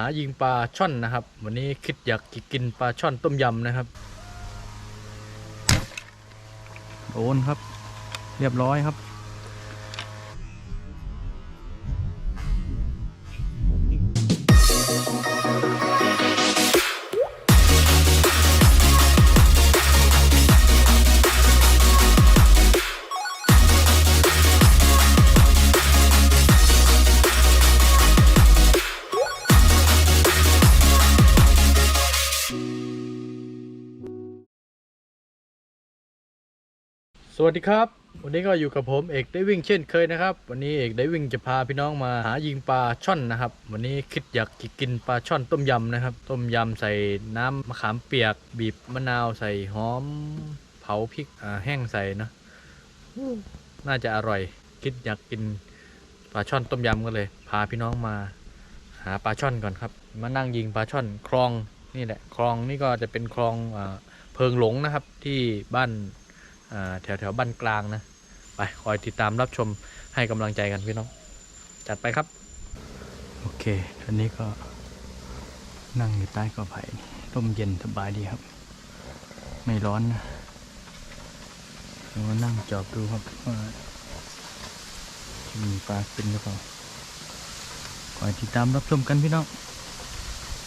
หายิงปลาช่อนนะครับ วันนี้คิดอยากกินปลาช่อนต้มยำนะครับโอนครับ เรียบร้อยครับ สวัสดีครับ วันนี้ก็อยู่กับผมเอกได้วิ่งเช่นเคยนะครับ วันนี้เอกได้วิ่งจะพาพี่น้องมาหายิงปลาช่อนนะครับ วันนี้คิดอยากกินปลาช่อนต้มยำนะครับ ต้มยำใส่น้ำมะขามเปียก บีบมะนาวใส่หอม เผาพริกแห้งใส่นะน่าจะอร่อย คิดอยากกินปลาช่อนต้มยำก็เลย พาพี่น้องมาหาปลาช่อนก่อนครับ มานั่งยิงปลาช่อนคลองนี่แหละคลองนี่ก็จะเป็นคลองอเพิงหลงนะครับที่บ้าน แถวแถวบ้านกลางนะ ไปคอยติดตามรับชมให้กำลังใจกันพี่น้อง จัดไปครับ โอเคอันนี้ก็นั่งอยู่ใต้กอไผ่ร่มเย็นสบายดีครับ ไม่ร้อนนะเรามานั่งจอบดูครับว่าจะมีปลากินหรือเปล่าคอยติดตามรับชมกันพี่น้อง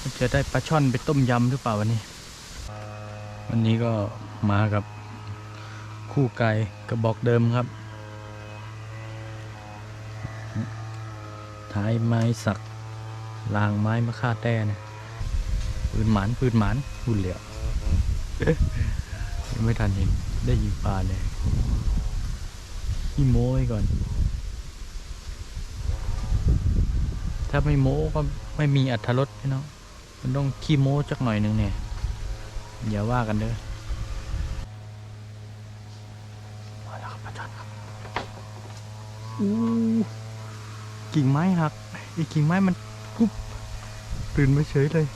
ว่าจะได้ปลาช่อนไปต้มยำหรือเปล่าวันนี้ วันนี้ก็มากับ คู่ไก่กระบอกเดิมครับ ท้ายไม้สักรางไม้มะค่าแต้นะปืนหมานปืนหมานหุ่นเหลียวยังไม่ทันเห็นได้ยิงปลาเลยพี่โม้ไว้ก่อน ถ้าไม่โม้ก็ไม่มีอัธรสพี่น้องมันต้องขี้โม้จักหน่อยหนึงเนี่ยอย่าว่ากันเด้อ มาแล้วครับอาจารย์ครับ อู้กิ่งไม้หักไอ้กิ่งไม้มันกุ๊บตื่นมาเฉยเลย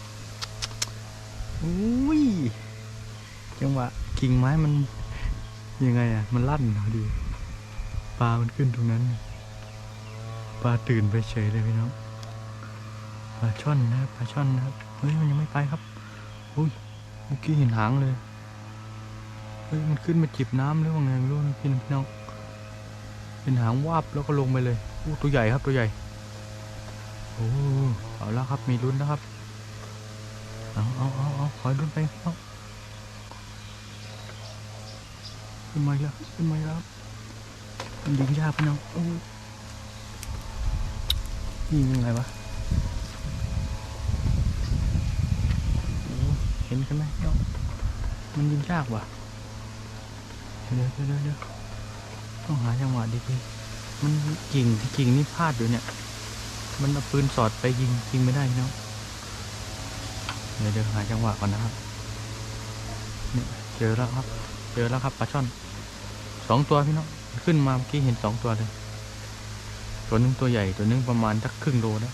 อุ้ยจังหวะกิ่งไม้มันยังไงอะ มันลั่นพอดีปลามันขึ้นตรงนั้นปลาตื่นไปเฉยเลยพี่น้องปลาช่อนนะครับปลาช่อนนะครับเฮ้ยมันยังไม่ไปครับอุ้ยเมื่อกี้เห็นหางเลยเฮ้ยมันขึ้นมาจิบน้ำหรือว่าไงไม่รู้นะพี่น้อง เป็นหางวาบแล้วก็ลงไปเลยอู้ตัวใหญ่ครับตัวใหญ่โอ้เอาแล้วครับมีลุ้นนะครับเอาเอาเอาเอาคอยลุ้นไปพี่น้องขึ้นมาแล้วขึ้นมาแล้วมันยิงยากพี่น้องโอ้ยิงยังไงวะเห็นกันไหมพี่น้องมันยิงยากว่ะเดี๋ยวเดี๋ยวเดี๋ยวเดี๋ยว ต้องหาจังหวะดีๆมันกิ่งกิ่งนี่พลาดอยู่เนี่ย มันเอาปืนสอดไปยิงยิงไม่ได้พี่น้องเดี๋ยวเดี๋ยวหาจังหวะก่อนนะครับเนี่ยเจอแล้วครับ เจอแล้วครับปลาช่อนสองตัวพี่น้องขึ้นมาเมื่อกี้เห็นสองตัวเลย ตัวหนึงตัวใหญ่ตัวหนึงประมาณสักครึ่งโลนะ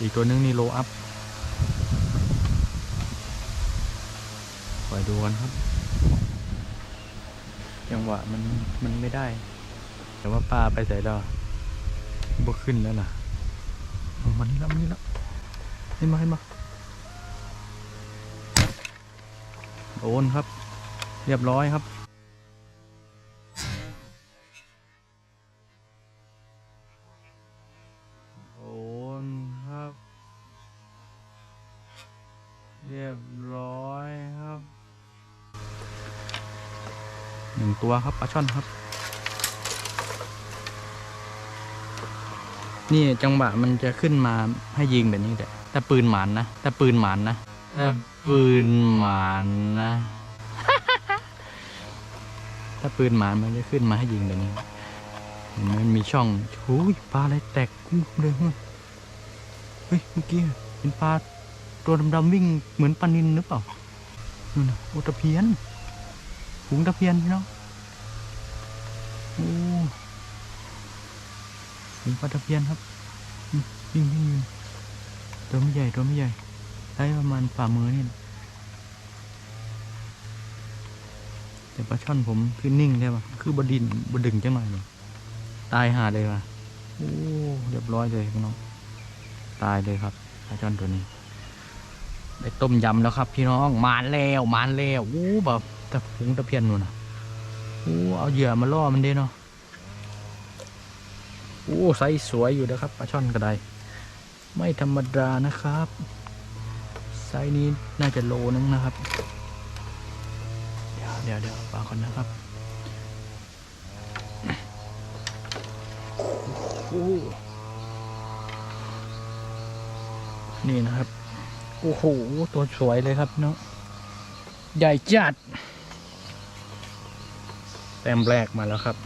อีกตัวหนึงนี่โลอัพคอยดูกันครับ จังหวะมันมันไม่ได้ แต่ว่าป้าไปใส่แล้วบกขึ้นแล้วล่ะเอามันนี่แล้วมันนี่แล้วให้มาให้มาโดนครับ เรียบร้อยครับโดนครับ เรียบร้อยครับหนึ่งตัวครับปลาช่อนครับ นี่จังหวะมันจะขึ้นมาให้ยิงแบบนี้แต่แต่ปืนหมานนะ แต่ปืนหมานนะแต่ปืนหมานนะ ถ้าปืนหมานมันจะขึ้นมาให้ยิงแบบนี้ มันมีช่องโอ้ยปลาอะไรแตกกุ้งเลยเฮ้ยเฮ้ยเมื่อกี้เห็นปลาตัวดำๆวิ่งเหมือนปลานินหรือเปล่านู่นนะโอตะเพียนฝูงตะเพียนพี่น้อง โอ้ฝูงปลาตะเพียนครับวิ่งวิ่งวิ่งตัวไม่ใหญ่ตัวไม่ใหญ่ได้ประมาณฝ่ามือนี่แต่ปลาช่อนผมคือนิ่งได้ปะคือบดินบดึงจังหน่อยเลยตายหาเลยว่ะโอ้เรียบร้อยเลยพี่น้องตายเลยครับปลาช่อนตัวนี้ได้ต้มยำแล้วครับ พี่น้องมาแล้วมาแล้วโอ้แบบตะพุงตะเพียนนู่นนะโอ้เอาเหยื่อมาล่อมันดีเนาะ โอ้ไซส์สวยอยู่นะครับปลาช่อนกระไดไม่ธรรมดานะครับ ไซส์นี้น่าจะโลนึงนะครับ เดี๋ยวเดี๋ยวเดี๋ยวปลาก่อนนะครับโอ้นี่นะครับ โอ้โห ตัวสวยเลยครับเนาะใหญ่จัดแต้มแรกมาแล้วครับ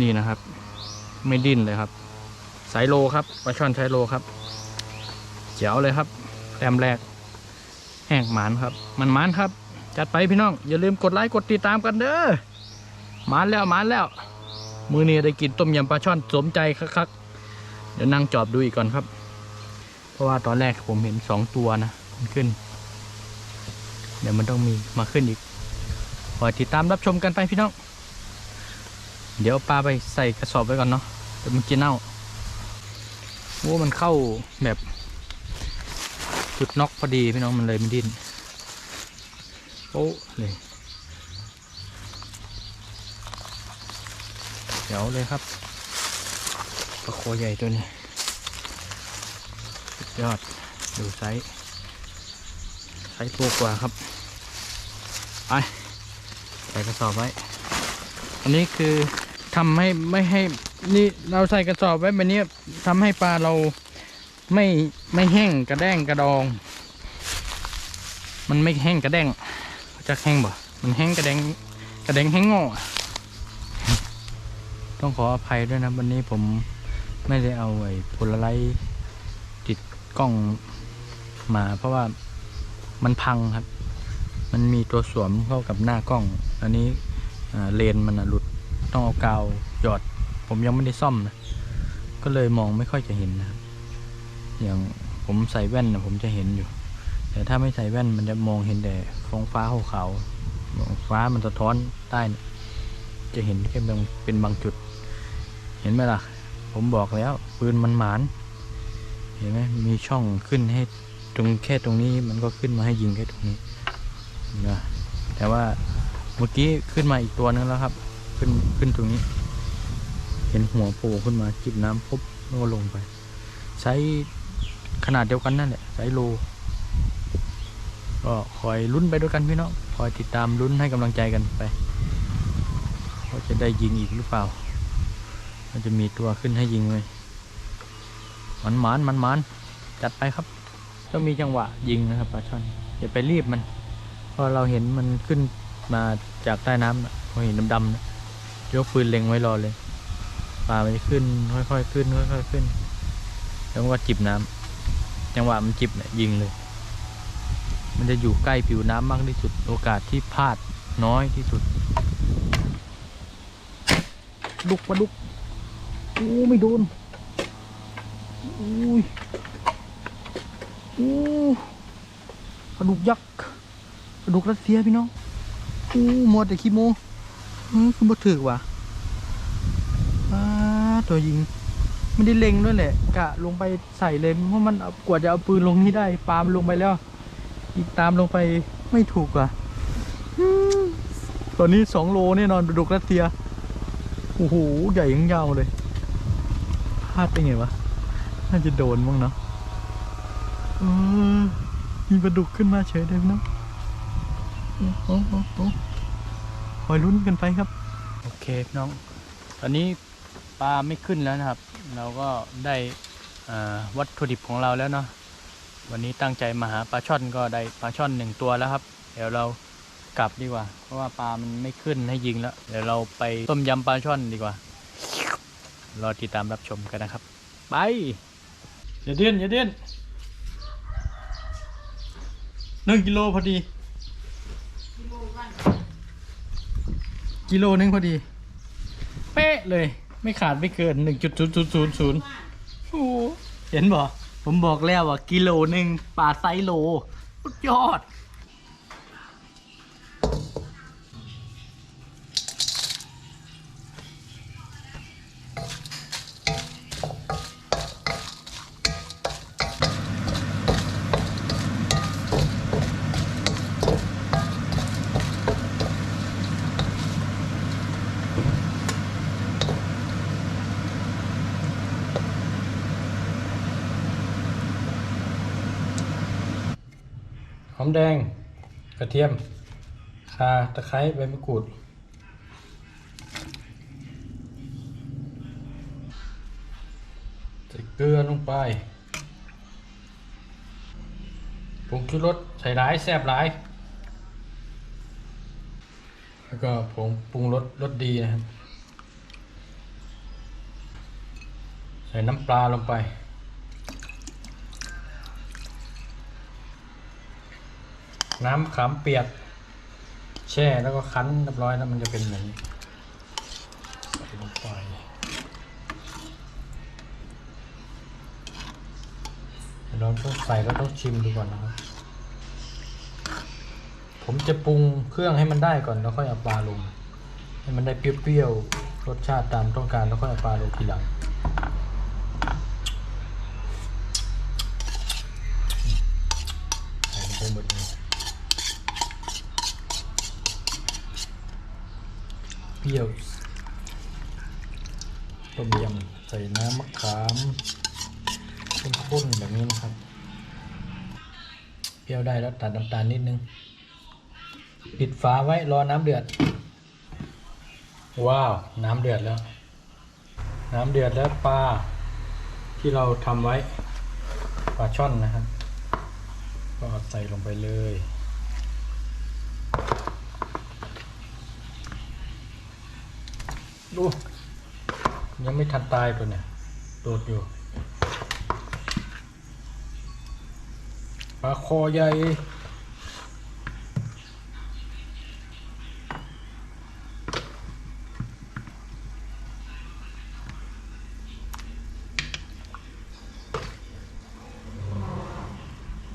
นี่นะครับ ไม่ดิ้นเลยครับ สายโลครับปลาช่อนสายโลครับเจ๋วเลยครับแต้มแรก แห้งหมานครับ มันหมานครับ จัดไปพี่น้อง อย่าลืมกดไลค์กดติดตามกันเด้อหมานแล้วหมานแล้ว มือนี้ได้กินต้มยำปลาช่อนสมใจคักๆเดี๋ยวนั่งจอบดูอีกก่อนครับ เพราะว่าตอนแรกผมเห็นสองตัวนะมันขึ้น เดี๋ยวมันต้องมีมาขึ้นอีกคอยติดตามรับชมกันไปพี่น้อง เดี๋ยวปลาไปใส่กระสอบไว้ก่อนเนาะเดี๋ยวมันกินเน่าโอ้มันเข้าแบบจุดน็อกพอดีพี่น้องมันเลยไม่ดิ้นโอ้เลยเดี๋ยวเลยครับปลาโคใหญ่ตัวนี้สุดยอดดูไซส์ไซส์ตัวกว่าครับไปใส่กระสอบไว้ อันนี้คือ ทำให้ไม่ให้นี่เราใส่กระสอบไว้แบบนี้ทำให้ปลาเราไม่ไม่แห้งกระแด้งกระดอง มันไม่แห้งกระแด้งจะแห้งบ่ มันแห้งกระแดงกระแดงแห้งงอต้องขออภัยด้วยนะวันนี้ผมไม่ได้เอาไอ้พลไรต์ติดกล้องมา เพราะว่ามันพังครับ มันมีตัวสวมเข้ากับหน้ากล้อง อันนี้เลนมันหลุด ต้องเอากาวหยอด ผมยังไม่ได้ซ่อมนะ ก็เลยมองไม่ค่อยจะเห็นนะครับ อย่างผมใส่แว่นนะผมจะเห็นอยู่ แต่ถ้าไม่ใส่แว่นมันจะมองเห็นแต่ท้องฟ้าขาวๆฟ้ามันสะท้อนใต้นะจะเห็นแค่เป็นบางจุด เห็นไหมล่ะ ผมบอกแล้วปืนมันหมาน เห็นไหมมีช่องขึ้นให้ตรงแค่ตรงนี้มันก็ขึ้นมาให้ยิงแค่ตรงนี้นะแต่ว่าเมื่อกี้ขึ้นมาอีกตัวนึงแล้วครับ ขึ้นขึ้นตรงนี้ เห็นหัวโผล่ขึ้นมาจิบน้ำปุ๊บแล้วก็ลงไป ใช้ขนาดเดียวกันนั่นแหละไซส์โล ก็คอยลุ้นไปด้วยกันพี่น้องคอยติดตามลุ้นให้กำลังใจกันไปว่าจะได้ยิงอีกหรือเปล่า มันจะมีตัวขึ้นให้ยิงเลยมันหมานมันมานจัดไปครับ ต้องมีจังหวะยิงนะครับปลาช่อนอย่าไปรีบมัน เพราะเราเห็นมันขึ้นมาจากใต้น้ำเราเห็นดำๆนะ ยกปืนเล็งไว้รอเลยปลามันจะขึ้น ค่อยๆขึ้นค่อยๆขึ้น แล้วก็จิบน้ำจังหวะมันจิบเนี่ยยิงเลย มันจะอยู่ใกล้ผิวน้ำมากที่สุด โอกาสที่พลาดน้อยที่สุด ลุกมาลุกโอ้ไม่โดนอุ้ยโอ้ปลาดุกยักษ์ปลาดุกรัสเซียพี่น้องโอ้หมดแต่ขี้โม เออคุณบ่ถือว่ะอ้าตัวยิง ไม่ได้เล็งด้วยแหละ กะลงไปใส่เลยเพราะมันเอากว่าจะเอาปืนลงนี่ได้ ปามลงไปแล้ว อีกตามลงไปไม่ถูกว่ะตอนนี้สองโลแน่นอนดุกรัสเซีย โอ้โห ใหญ่ยังยาวเลยพลาดไปไงวะ น่าจะโดนมั้งเนาะออมีปลาดุกขึ้นมาเฉยเลยนะโอ้โหโอ้โหคอยลุ้นกันไปครับ โอเคพี่น้อง ตอนนี้ปลาไม่ขึ้นแล้วนะครับ เราก็ได้อ่าวัตถุดิบของเราแล้วเนาะวันนี้ตั้งใจมาหาปลาช่อนก็ได้ปลาช่อนหนึ่งตัวแล้วครับ เดี๋ยวเรากลับดีกว่า เพราะว่าปลามันไม่ขึ้นให้ยิงแล้ว เดี๋ยวเราไปต้มยำปลาช่อนดีกว่า รอติดตามรับชมกันนะครับ ไป อย่าเดี้ยนอย่าเดี้ยนหนึ่งกิโลพอดี กิโลนึงพอดี เป๊ะเลย ไม่ขาดไม่เกินหนึ่งจุดศูนย์ศูนย์ศูนย์ศูนย์โอ้เห็นบ่ผมบอกแล้วว่ากิโลหนึ่งปลาไซโลสุดยอด แดง กระเทียมข่าตะไคร้ใบมะกรูด ใส่เกลือลงไปผงชูรสใส่หลายแซ่บหลาย แล้วก็ผงปรุงรสรสดีนะครับ ใส่น้ำปลาลงไป น้ำขามเปียก แช่แล้วก็คั้นเรียบร้อยแล้วมันจะเป็นอย่างนี้ใส่ลงไปเราต้องใส่ก็ต้องชิมดูก่อนนะครับ ผมจะปรุงเครื่องให้มันได้ก่อนแล้วค่อยเอาปลาลง ให้มันได้เปรี้ยวๆรสชาติตามต้องการแล้วค่อยเอาปลาลงทีหลัง ใส่ลงไปหมดเลย เปรี้ยวต้มยำใส่น้ำมะขามข้นๆแบบนี้นะครับ เปรี้ยวได้แล้วตัดน้ำตาลนิดนึง ปิดฝาไว้รอน้ำเดือด ว้าว น้ำเดือดแล้ว น้ำเดือดแล้วปลาที่เราทำไว้ปลาช่อนนะครับ ก็ใส่ลงไปเลย ดูยังไม่ทันตายตัวเนี่ยโดดอยู่ปลาคอใหญ่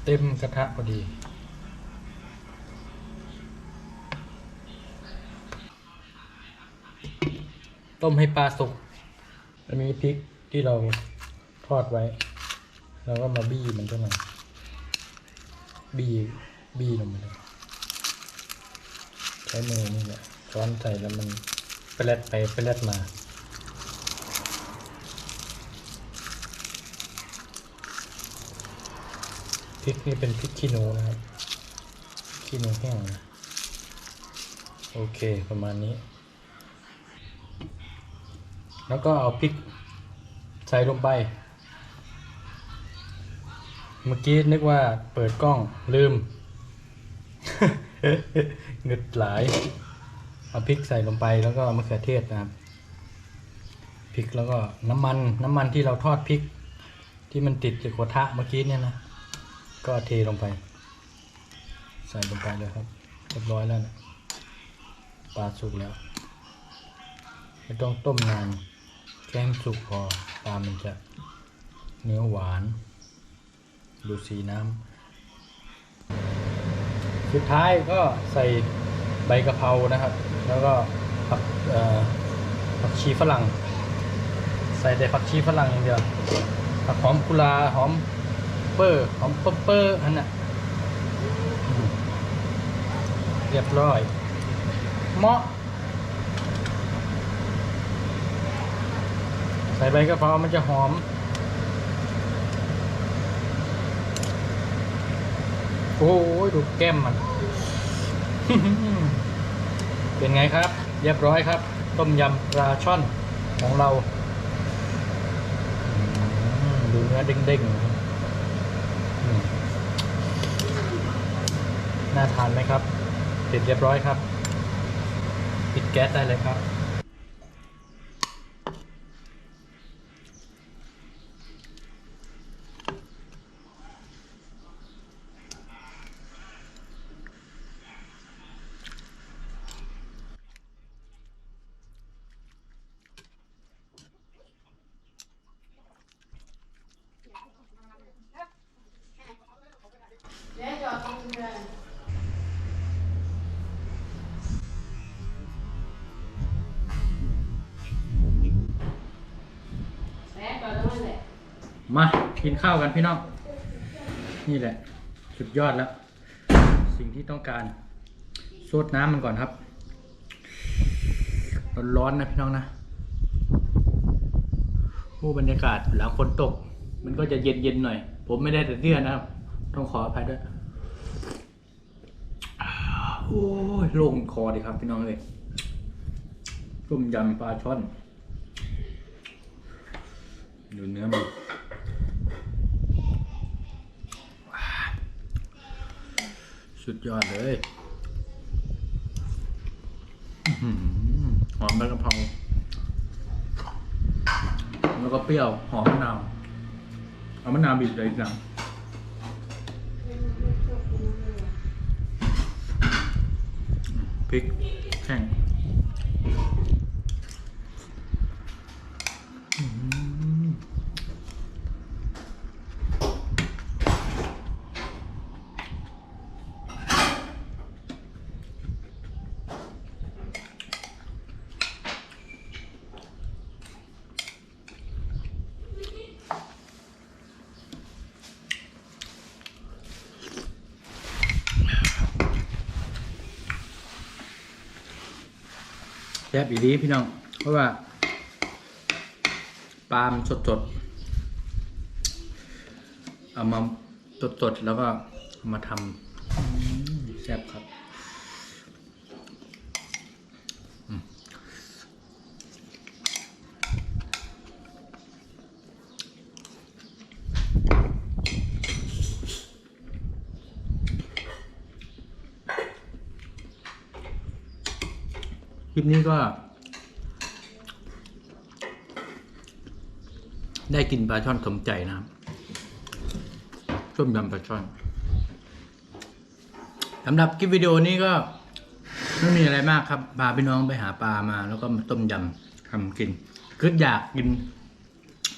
เต็มกระทะพอดี ต้มให้ปลาสุก อันนี้พริกที่เราทอดไว้แล้วก็มาบี้มันก็หน่อยบี้บี้ลงไปเลยใช้มือนี่แหละช้อนใส่แล้วมันไปแลดไปไปแลดมาพริกนี่เป็นพริกขี้หนูนะครับขี้หนูแห้งนะโอเคประมาณนี้ แล้วก็เอาพริกใส่ลงไป เมื่อกี้นึกว่าเปิดกล้องลืมเงึดหลาย เอาพริกใส่ลงไปแล้วก็มะเขือเทศนะครับ พริกแล้วก็น้ำมันน้ำมันที่เราทอดพริก ที่มันติดจากกระทะเมื่อกี้เนี่ยนะ ก็เทลงไป ใส่ลงไปเลยครับเรียบร้อยแล้วนะปลาสุกแล้วไม่ต้องต้มนาน แค่ให้มสุกพอปลามันจะเนื้อหวาน ดูสีน้ำสุดท้ายก็ใส่ใบกะเพรานะครับ แล้วก็ผักผักชีฝรั่ง ใส่แต่ผักชีฝรั่งอย่างเดียวผักหอมกุลาหอมเปอร์หอมเปอร์เปอร์อันน่ะเรียบร้อยเหมาะ ใส่ใบกะเพรามันจะหอมโอ้ยดูแก้มมัน เป็นไงครับ เรียบร้อยครับ ต้มยำปลาช่อนของเรา ดูเนื้อเด้งๆน่าทานไหมครับเสร็จเรียบร้อยครับ ปิดแก๊สได้เลยครับ มา กินข้าวกันพี่น้อง นี่แหละ สุดยอดแล้ว สิ่งที่ต้องการซดน้ำมันก่อนครับ ร้อนๆนะพี่น้องนะผู้บรรยากาศหลังฝนตก มันก็จะเย็นๆหน่อย ผมไม่ได้แต่เสื้อนะครับ ต้องขออภัยด้วยโอ้ยโล่งคอดีครับพี่น้องเลยต้มยำปลาช่อน ดูเนื้อมันว้า สุดยอดเลยหอมใบกะเพราแล้วก็เปรี้ยว หอมมะนาว เอามะนาวบีบใส่อีกหนังพริกแห้ง ซ่บอีดีพี่น้อง เพราะว่าปลามนสดๆเอามาสดๆแล้วก็มาทำอืมแซ่บครับอืม คลิปนี้ก็ ได้กินปลาช่อนสมใจนะครับต้มยำปลาช่อนสำหรับคลิปวิดีโอนี้ก็ไม่มีอะไรมากครับพาพี่น้องไปหาปลามา แล้วก็มาต้มยำทำกินคืออยากกิน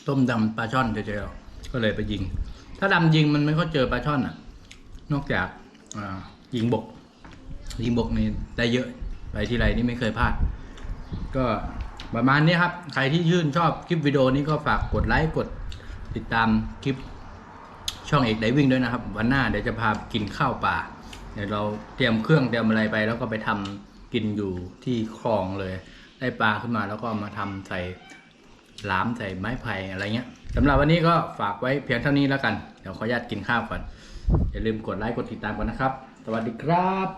ต้มยำปลาช่อนเฉยๆก็เลยไปยิง ถ้าดำยิงมันไม่ค่อยเจอปลาช่อนอะ นอกจากยิงบก ยิงบกนี่ได้เยอะ ไปที่ไรนี่ไม่เคยพลาด ก็ประมาณนี้ครับ ใครที่ชื่นชอบคลิปวิดีโอนี้ก็ฝากกดไลค์กดติดตามคลิปช่องเอกไดวิ่งด้วยนะครับ วันหน้าเดี๋ยวจะพากินข้าวป่า เดี๋ยวเราเตรียมเครื่องเตรียมอะไรไป แล้วก็ไปทำกินอยู่ที่คลองเลย ได้ปลาขึ้นมาแล้วก็มาทำใส่หลามใส่ไม้ไผ่อะไรเงี้ยสำหรับวันนี้ก็ฝากไว้เพียงเท่านี้แล้วกัน เดี๋ยวขออนุญาตกินข้าวก่อน อย่าลืมกดไลค์กดติดตามกันนะครับ สวัสดีครับ